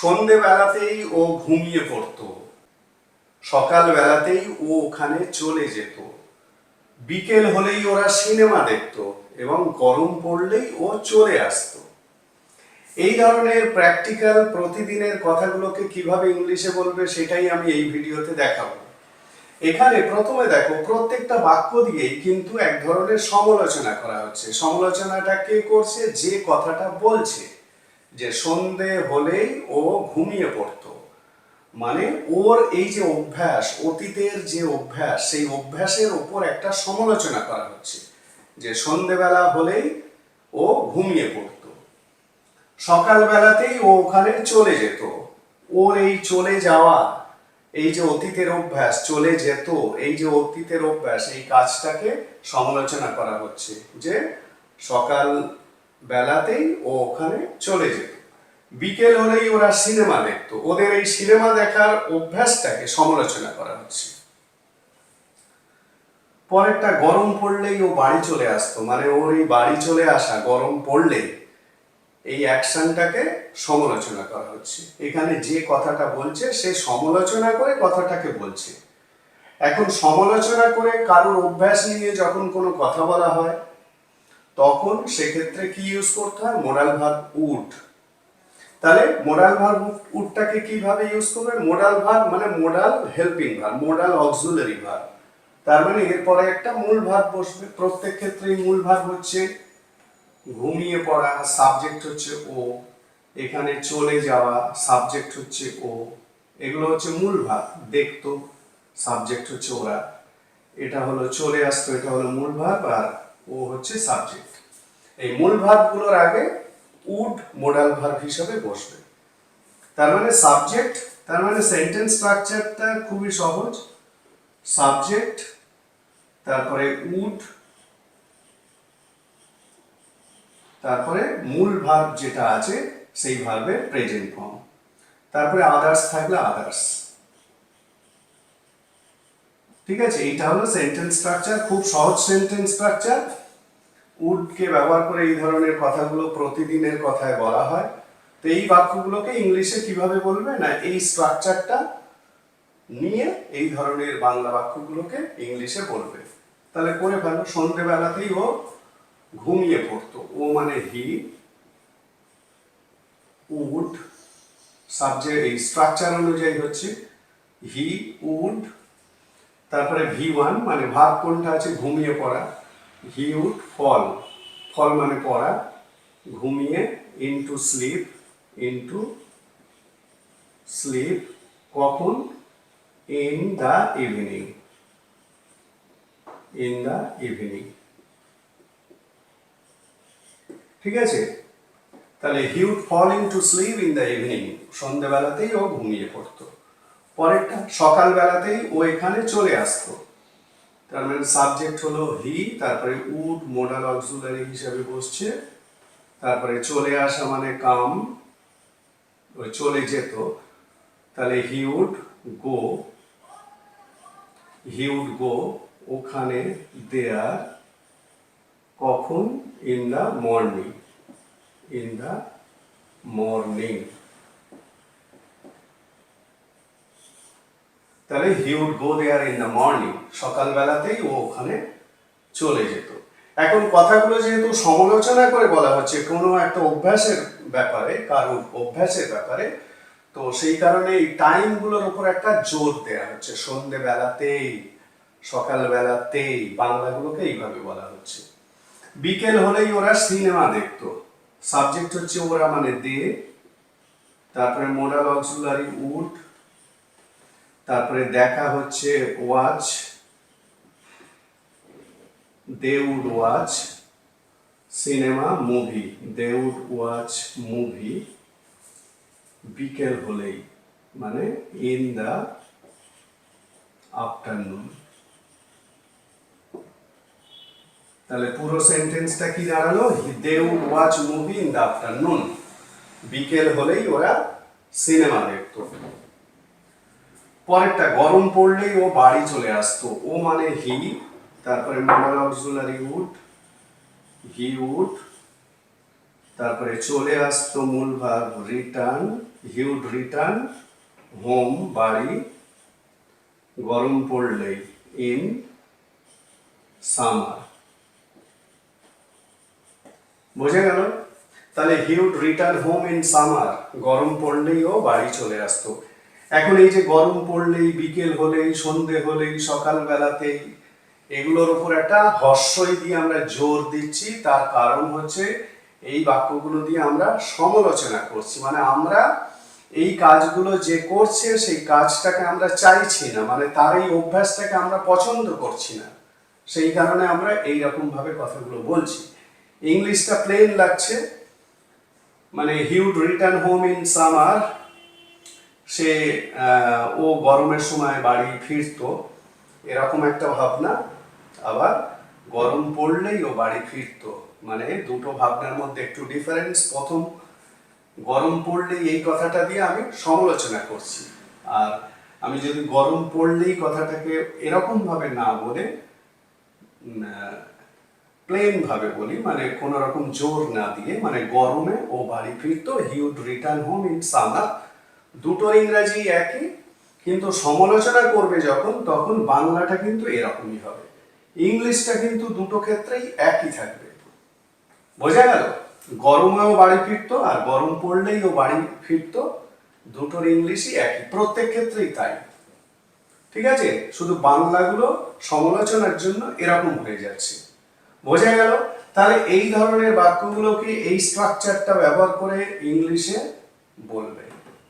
সন্ধেবেলাতেই ও ঘুমিয়ে পড়তো। সকালবেলাতেই ও ওখানে চলে যেত। বিকেল হলেই ওরা সিনেমা দেখত এবং গরম পড়লেই ও চলে আসতো। এই ধরনের প্র্যাকটিক্যাল প্রতিদিনের কথাগুলোকে কীভাবে ইংলিশে বলবে সেটাই আমি এই ভিডিওতে দেখাবো। এখানে প্রথমে দেখো, প্রত্যেকটা বাক্য দিয়েই কিন্তু এক ধরনের সমালোচনা করা হচ্ছে। সমালোচনাটা কে করছে? যে কথাটা বলছে। যে সন্ধে হলেই ও ঘুমিয়ে পড়তো। মানে ওর এই যে অভ্যাস, অতীতের যে অভ্যাস, সেই অভ্যাসের ওপর একটা সমালোচনা করা হচ্ছে যে সন্ধেবেলা হলেই ও ঘুমিয়ে পড়তো। সকালবেলাতেই ও ওখানে চলে যেত। ওর এই চলে যাওয়া, এই যে অতীতের অভ্যাস, চলে যেত, এই যে অতীতের অভ্যাস, এই কাজটাকে সমালোচনা করা হচ্ছে যে সকাল বেলাতেই ও ওখানে চলে যেত। বিকেল হলেই ওরা সিনেমা দেখতো। ওদের এই সিনেমা দেখার অভ্যাসটাকে সমালোচনা করা হচ্ছে। পরেরটা গরম পড়লেই ও বাড়ি চলে আসতো। মানে ওর এই বাড়ি চলে আসা গরম পড়লে এই অ্যাকশনটাকে সমালোচনা করা হচ্ছে। এখানে যে কথাটা বলছে, সে সমালোচনা করে কথাটাকে বলছে। এখন সমালোচনা করে কারোর অভ্যাস নিয়ে যখন কোনো কথা বলা হয় তখন সেক্ষেত্রে কি ইউজ করতে হয়? মোরাল ভার্ব উড তাহলে মোডাল ভার্ব উডটাকে কীভাবে ইউজ করবে? মোডাল ভার্ব মানে modal helping verb modal auxiliary verb তার মানে এরপরে একটা মূল ভার্ব বসবে। প্রত্যেক ক্ষেত্রেই মূল ভার্ব হচ্ছে ঘুমিয়ে পড়া সাবজেক্ট হচ্ছে ও। এখানে চলে যাওয়া সাবজেক্ট হচ্ছে ও। এগুলো হচ্ছে মূল ভাব দেখতো সাবজেক্ট হচ্ছে ওরা। এটা হলো চলে আসতো, এটা হলো মূল ভাব আর ও হচ্ছে সাবজেক্ট এই মূল ভাবগুলোর আগে উড মোডাল ভার্ব হিসাবে বসবে। তার মানে সাবজেক্ট তার মানে সেন্টেন্স স্ট্রাকচারটা খুবই সহজ। সাবজেক্ট তারপরে উড, তারপরে মূল ভার্ব যেটা আছে সেই ভার্বের প্রেজেন্ট ফর্ম তারপরে আদার্স থাকলে আদার্স ঠিক আছে? এইটা হলো সেন্টেন্স স্ট্রাকচার খুব সহজ সেন্টেন্স স্ট্রাকচার উডকে ব্যবহার করে এই ধরনের কথাগুলো প্রতিদিনের কথায় বলা হয়। তো এই বাক্যগুলোকে ইংলিশে কীভাবে বলবে না এই স্ট্রাকচারটা নিয়ে এই ধরনের বাংলা বাক্যগুলোকে ইংলিশে বলবে। তাহলে করে ফেলো, সন্ধেবেলাতেই ও ঘুমিয়ে পড়তো। ও মানে হি উড সাবজেক্ট এই স্ট্রাকচার অনুযায়ী হচ্ছে হি উড তারপরে ভি ওয়ান মানে ভাব কোনটা আছে, ঘুমিয়ে পড়া। হি উড ফল ফল মানে পড়া, ঘুমিয়ে ইনটু স্লিপ ইনটু স্লিপ কখন? In the evening in the evening ঠিক আছে? তাহলে he fall into sleep in the evening সন্ধ্যেবেলাতেই ও ঘুমিয়ে পড়তো। পরেরটা, সকালবেলাতেই ও এখানে চলে আসতো। তার মানে সাবজেক্ট হলো হি তারপরে উড মোডাল অক্সুলারি হিসাবে বসছে। তারপরে চলে আসা মানে কাম, ওই চলে যেত। তাহলে he would go he would গো ওখানে দেয়ার কখন? In the morning in the morning তাহলে he would go there in the morning সকালবেলাতেই ও ওখানে চলে যেত। এখন কথাগুলো যেহেতু সমালোচনা করে বলা হচ্ছে, কোনো একটা অভ্যাসের ব্যাপারে, কারোর অভ্যাসের ব্যাপারে, তো সেই কারণে এই টাইমগুলোর উপর একটা জোর দেওয়া হচ্ছে। সন্ধেবেলাতেই, সকালবেলাতেই বাংলাগুলোকে এইভাবে বলা হচ্ছে। বিকেল হলেই ওরা সিনেমা দেখতো। সাবজেক্ট হচ্ছে ওরা মানে দে, তারপরে মোরাল অক্সুলারি উড তারপরে দেখা হচ্ছে watch they would watch cinema, movie they would watch movie, বিকেল হলেই মানে ইন দ্য আফটারনুন। তাহলে পুরো সেন্টেন্সটা কি দাঁড়াল? They would watch movie, in the afternoon. বিকেল হলেই ওরা সিনেমা দেখতো। পরেরটা গরম পড়লেই ও বাড়ি চলে আসতো। ও মানে হি তারপরে modal auxiliary would he would তারপরে চলে আসতো মূল ভাব return he would return home বাড়ি, গরম পড়লেই ইন সামার বোঝা গেল? তাহলে he would return home in summer গরম পড়লেই ও বাড়ি চলে আসতো। এখন এই যে গরম পড়লেই, বিকেল হলেই, সন্ধে হলেই, সকালবেলাতেই, এগুলোর উপর একটা হর্ষই দিয়ে আমরা জোর দিচ্ছি। তার কারণ হচ্ছে এই বাক্যগুলো দিয়ে আমরা সমালোচনা করছি। মানে আমরা এই কাজগুলো যে করছে, সেই কাজটাকে আমরা চাইছি না। মানে তার এই অভ্যাসটাকে আমরা পছন্দ করছি না। সেই কারণে আমরা এই ভাবে কথাগুলো বলছি। ইংলিশটা প্লেন লাগছে। মানে he would return home in summer সে ও গরমের সময় বাড়ি ফিরতো, এরকম একটা ভাবনা। আবার গরম পড়লেই ও বাড়ি ফিরতো। মানে দুটো ভাবনার মধ্যে একটু ডিফারেন্স প্রথম, গরম পড়লেই এই কথাটা দিয়ে আমি সমালোচনা করছি। আর আমি যদি গরম পড়লেই কথাটাকে এরকম ভাবে না বলে প্লেন ভাবে বলি মানে কোন রকম জোর না দিয়ে মানে গরমে ও বাড়ি ফিরতো he would return home in summer দুটো ইংরাজি একই, কিন্তু সমালোচনা করবে যখন, তখন বাংলাটা কিন্তু এরকমই হবে। ইংলিশটা কিন্তু দুটো ক্ষেত্রেই একই থাকবে। বোঝা গেল? গরমেও বাড়ি ফিরতো আর গরম পড়লেই ও বাড়ি ফিরতো, দুটোর ইংলিশই একই। প্রত্যেক ক্ষেত্রেই তাই। ঠিক আছে? শুধু বাংলাগুলো সমালোচনার জন্য এরকম হয়ে যাচ্ছে। বোঝা গেল? তাহলে এই ধরনের বাক্যগুলোকে এই স্ট্রাকচারটা ব্যবহার করে ইংলিশে বলবে।